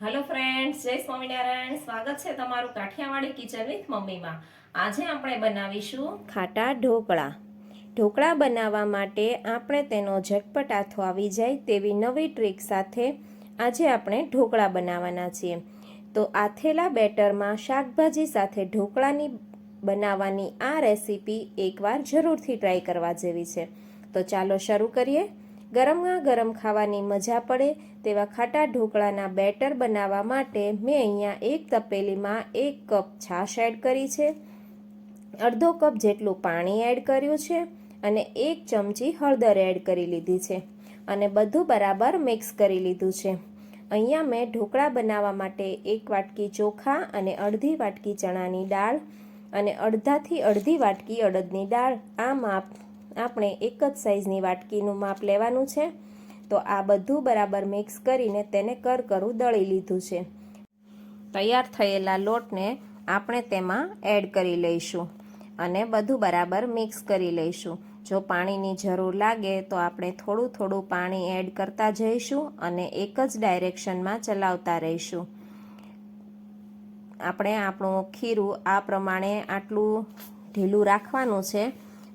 Hello friends જય સ્વામિનારાયણ. સ્વાગત છે તમારું કાઠિયાવાડી કિચન વિથ મમ્મીમાં. આજે આપણે બનાવીશું ખાટા ઢોકળા. ઢોકળા બનાવવા માટે આપણે તેનો ઝટપટ આથો આવી જાય તેવી નવી ટ્રીક સાથે આજે આપણે ઢોકળા બનાવવાના છીએ. તો આથેલા બેટરમાં શાકભાજી સાથે ઢોકળાની બનાવવાની આ રેસીપી એકવાર જરૂરથી ટ્રાય કરવા જેવી છે. તો ચાલો શરૂ કરીએ. ગરમા ગરમ ખાવાની મજા પડે તેવા ખાટા ઢોકળાના બેટર બનાવવા માટે મેં અહીંયા એક તપેલીમાં એક કપ છાશ એડ કરી છે. અડધો કપ જેટલું પાણી એડ કર્યું છે અને એક ચમચી હળદર એડ કરી લીધી છે અને બધું બરાબર મિક્સ કરી લીધું છે. અહીંયા મેં ઢોકળા બનાવવા માટે એક વાટકી ચોખા અને અડધી વાટકી ચણાની દાળ અને અડધાથી અડધી વાટકી અડદની દાળ. આ માપ આપણે એક જ સાઈઝની વાટકીનું માપ લેવાનું છે. તો આ બધું બરાબર મિક્સ કરીને તેને કરકરું દળી લીધું છે. તૈયાર થયેલા લોટને આપણે તેમાં એડ કરી લઈશું અને બધું બરાબર મિક્સ કરી લઈશું. જો પાણીની જરૂર લાગે તો આપણે થોડું થોડું પાણી એડ કરતા જઈશું અને એક જ ડાયરેક્શનમાં ચલાવતા રહીશું. આપણે આપણું ખીરું આ પ્રમાણે આટલું ઢીલું રાખવાનું છે.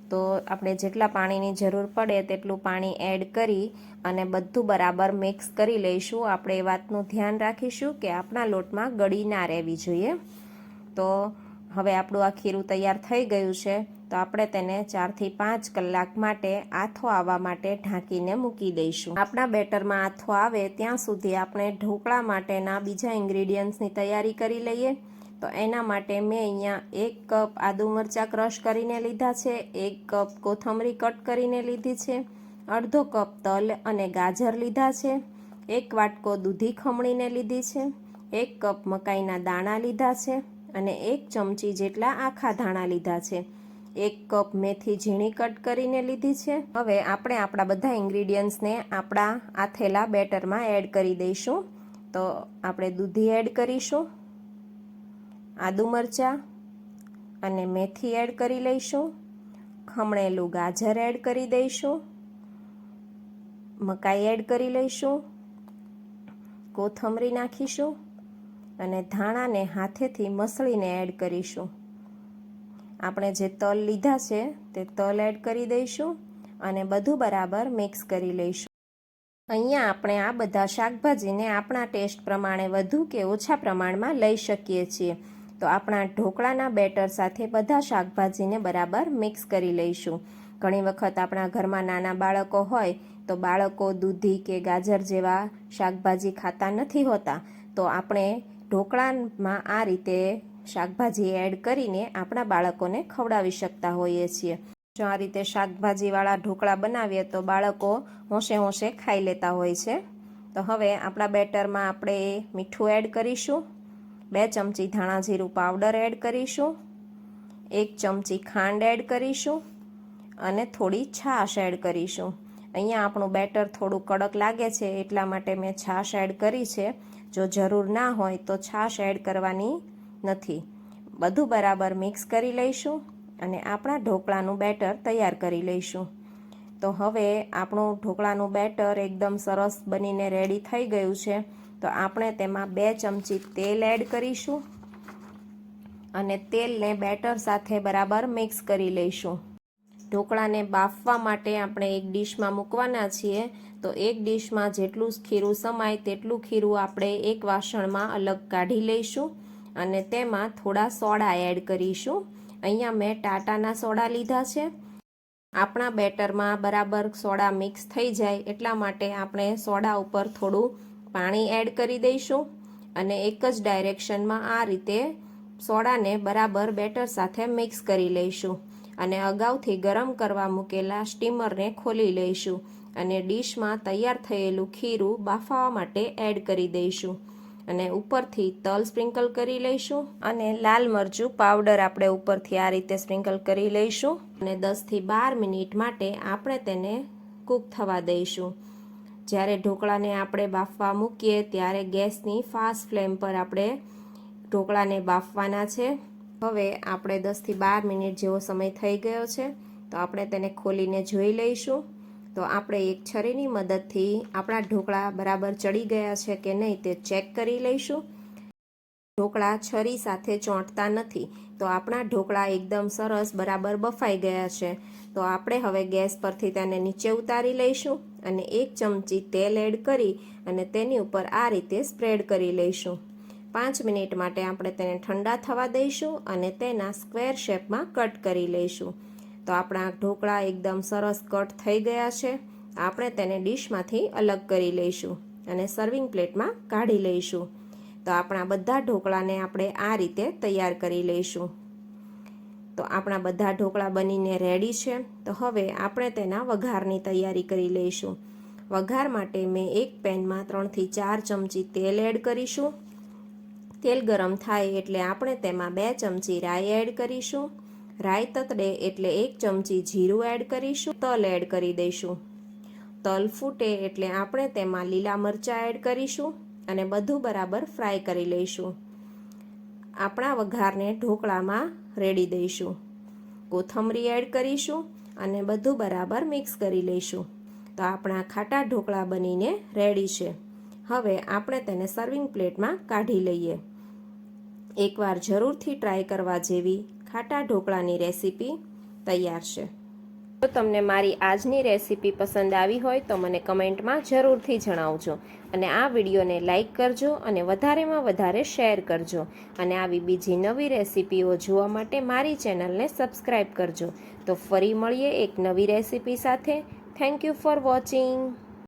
તો આપણે જેટલા પાણીની જરૂર પડે તેટલું પાણી એડ કરી અને બધું બરાબર મિક્સ કરી લઈશું. આપણે એ વાતનું ધ્યાન રાખીશું કે આપણા લોટમાં ગળી ના રહેવી જોઈએ. તો હવે આપણું આ ખીરું તૈયાર થઈ ગયું છે. તો આપણે તેને ચારથી પાંચ કલાક માટે આથો આવવા માટે ઢાંકીને મૂકી દઈશું. આપણા બેટરમાં આથો આવે ત્યાં સુધી આપણે ઢોકળા માટેના બીજા ઇન્ગ્રીડિયન્ટ્સની તૈયારી કરી લઈએ. તો એના માટે મેં અહીંયા એક કપ આદુ મરચાં ક્રશ કરીને લીધા છે, એક કપ કોથમરી કટ કરીને લીધી છે, અડધો કપ તલ અને ગાજર લીધા છે, એક વાટકો દૂધી ખમણીને લીધી છે, એક કપ મકાઈના દાણા લીધા છે અને એક ચમચી જેટલા આખા ધાણા લીધા છે. એક કપ મેથી ઝીણી કટ કરીને લીધી છે. હવે આપણે આપણા બધા ઇન્ગ્રીડિયન્ટ્સને આપણા આથેલા બેટરમાં એડ કરી દઈશું. તો આપણે દૂધી એડ કરીશું. આદુ મરચાં અને મેથી એડ કરી લઈશું. ખમણેલું ગાજર એડ કરી દઈશું. મકાઈ એડ કરી લઈશું. કોથમરી નાખીશું અને ધાણાને હાથેથી મસળીને એડ કરીશું. આપણે જે તલ લીધા છે તે તલ એડ કરી દઈશું અને બધું બરાબર મિક્સ કરી લઈશું. અહીંયા આપણે આ બધા શાકભાજીને આપણા ટેસ્ટ પ્રમાણે વધુ કે ઓછા પ્રમાણમાં લઈ શકીએ છીએ. તો આપણા ઢોકળાના બેટર સાથે બધા શાકભાજીને બરાબર મિક્સ કરી લઈશું. ઘણી વખત આપણા ઘરમાં નાના બાળકો હોય તો બાળકો દૂધી કે ગાજર જેવા શાકભાજી ખાતા નથી હોતા. તો આપણે ઢોકળામાં આ રીતે શાકભાજી એડ કરીને આપણા બાળકોને ખવડાવી શકતા હોઈએ છીએ. જો આ રીતે શાકભાજીવાળા ઢોકળા બનાવીએ તો બાળકો હોંશે હોંશે ખાઈ લેતા હોય છે. તો હવે આપણા બેટરમાં આપણે મીઠું એડ કરીશું. બે ચમચી ધાણા જીરું પાવડર એડ કરીશું, એક ચમચી ખાંડ એડ કરીશું અને થોડી છાશ એડ કરીશું. અહીંયા આપણું બેટર થોડું કડક લાગે છે, એટલા માટે મેં છાશ એડ કરી છે. જો જરૂર ના હોય તો છાશ એડ કરવાની નથી. બધું બરાબર મિક્સ કરી લઈશું અને આપણા ઢોકળાનું બેટર તૈયાર કરી લઈશું. તો હવે આપણું ઢોકળાનું બેટર એકદમ સરસ બનીને રેડી થઈ ગયું છે. તો આપણે તેમાં બે ચમચી તેલ એડ કરીશું અને તેલને બેટર સાથે બરાબર મિક્સ કરી લઈશું. ઢોકળાને બાફવા માટે આપણે એક ડીશમાં મૂકવાના છીએ. તો એક ડીશમાં જેટલું ખીરું સમાય તેટલું ખીરું આપણે એક વાસણમાં અલગ કાઢી લઈશું અને તેમાં થોડા સોડા એડ કરીશું. અહીંયા મેં ટાટાના સોડા લીધા છે. આપણા બેટરમાં બરાબર સોડા મિક્સ થઈ જાય એટલા માટે આપણે સોડા ઉપર થોડું પાણી એડ કરી દઈશું અને એક જ ડાયરેક્શનમાં આ રીતે સોડાને બરાબર બેટર સાથે મિક્સ કરી લઈશું અને અગાઉથી ગરમ કરવા મૂકેલા સ્ટીમરને ખોલી લઈશું અને ડીશમાં તૈયાર થયેલું ખીરું બાફાવા માટે એડ કરી દઈશું અને ઉપરથી તલ સ્પ્રિંકલ કરી લઈશું અને લાલ મરચું પાવડર આપણે ઉપરથી આ રીતે સ્પ્રિંકલ કરી લઈશું અને દસથી બાર મિનિટ માટે આપણે તેને કૂક થવા દઈશું જ્યારે ઢોકળાને આપણે બાફવા મૂકીએ ત્યારે ગેસની ફાસ્ટ ફ્લેમ પર આપણે ઢોકળાને બાફવાના છે. હવે આપણે દસથી બાર મિનિટ જેવો સમય થઈ ગયો છે, તો આપણે તેને ખોલીને જોઈ લઈશું. તો આપણે એક છરીની મદદથી આપણા ઢોકળા બરાબર ચડી ગયા છે કે નહીં તે ચેક કરી લઈશું. ઢોકળા છરી સાથે ચોંટતા નથી. તો આપણા ઢોકળા એકદમ સરસ બરાબર બફાઈ ગયા છે. તો આપણે હવે ગેસ પરથી તેને નીચે ઉતારી લઈશું અને એક ચમચી તેલ એડ કરી અને તેની ઉપર આ રીતે સ્પ્રેડ કરી લઈશું. પાંચ મિનિટ માટે આપણે તેને ઠંડા થવા દઈશું અને તેના સ્ક્વેર શેપમાં કટ કરી લઈશું. તો આપણા ઢોકળા એકદમ સરસ કટ થઈ ગયા છે. આપણે તેને ડીશમાંથી અલગ કરી લઈશું અને સર્વિંગ પ્લેટમાં કાઢી લઈશું. તો આપણા બધા ઢોકળાને આપણે આ રીતે તૈયાર કરી લઈશું. તો આપણા બધા ઢોકળા બનીને રેડી છે. તો હવે આપણે તેના વઘારની તૈયારી કરી લઈશું. વઘાર માટે મેં એક પેનમાં ત્રણથી ચાર ચમચી તેલ એડ કરીશું. તેલ ગરમ થાય એટલે આપણે તેમાં બે ચમચી રાઈ એડ કરીશું. રાઈ તતડે એટલે એક ચમચી જીરું એડ કરીશું. તલ એડ કરી દઈશું. તલ ફૂટે એટલે આપણે તેમાં લીલા મરચાં એડ કરીશું. અને બધું બરાબર ફ્રાય કરી લઈશું. આપણા વઘારને ઢોકળામાં રેડી દઈશું. કોથમરી એડ કરીશું અને બધું બરાબર મિક્સ કરી લઈશું. તો આપણા ખાટા ઢોકળા બનીને રેડી છે. હવે આપણે તેને સર્વિંગ પ્લેટમાં કાઢી લઈએ. એકવાર જરૂરથી ટ્રાય કરવા જેવી ખાટા ઢોકળાની રેસીપી તૈયાર છે. જો તમને મારી આજની રેસીપી પસંદ આવી હોય તો મને કમેન્ટમાં જરૂરથી જણાવજો. અને આ વિડીયોને લાઇક કરજો અને વધારેમાં વધારે શેર કરજો. અને આવી બીજી નવી રેસીપીઓ જોવા માટે મારી ચેનલને સબસ્ક્રાઈબ કરજો. તો ફરી મળીએ એક નવી રેસીપી સાથે. Thank you for watching